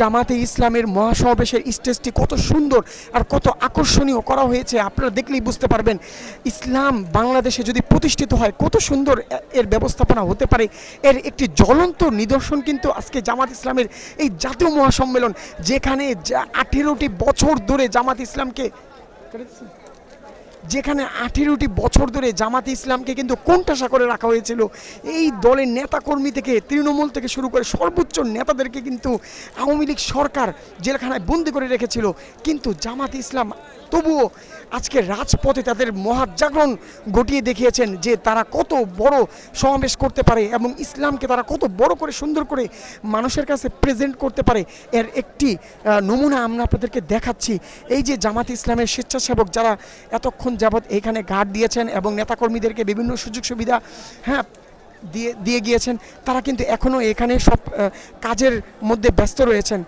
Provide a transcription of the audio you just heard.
জামাতে ইসলামের মহাসমাবেশের স্টেজটি কত সুন্দর আর কত আকর্ষণীয় করা হয়েছে, আপনারা দেখলেই বুঝতে পারবেন। ইসলাম বাংলাদেশে যদি প্রতিষ্ঠিত হয়, কত সুন্দর এর ব্যবস্থাপনা হতে পারে। এর একটি জ্বলন্ত নিদর্শন কিন্তু আজকে জামাত ইসলামের এই জাতীয় মহাসম্মেলন, যেখানে আঠেরোটি বছর ধরে জামাত ইসলামকে যেখানে আঠেরোটি বছর ধরে জামাতে ইসলামকে কিন্তু কোণঠাসা করে রাখা হয়েছিল। এই দলের নেতাকর্মী থেকে, তৃণমূল থেকে শুরু করে সর্বোচ্চ নেতাদেরকে কিন্তু আওয়ামী লীগ সরকার জেলখানায় বন্দি করে রেখেছিল। কিন্তু জামাতে ইসলাম তবুও আজকে রাজপথে তাদের মহাজাগরণ ঘটিয়ে দেখিয়েছেন যে তারা কত বড় সমাবেশ করতে পারে এবং ইসলামকে তারা কত বড় করে সুন্দর করে মানুষের কাছে প্রেজেন্ট করতে পারে। এর একটি নমুনা আমরা আপনাদেরকে দেখাচ্ছি। এই যে জামাত ইসলামের স্বেচ্ছাসেবক যারা এতক্ষণ যাবৎ এখানে গার্ড দিয়েছেন এবং নেতাকর্মীদেরকে বিভিন্ন সুযোগ সুবিধা হ্যাঁ দিয়ে দিয়ে গিয়েছেন। তারা কিন্তু এখনও এখানে সব কাজের মধ্যে ব্যস্ত রয়েছেন।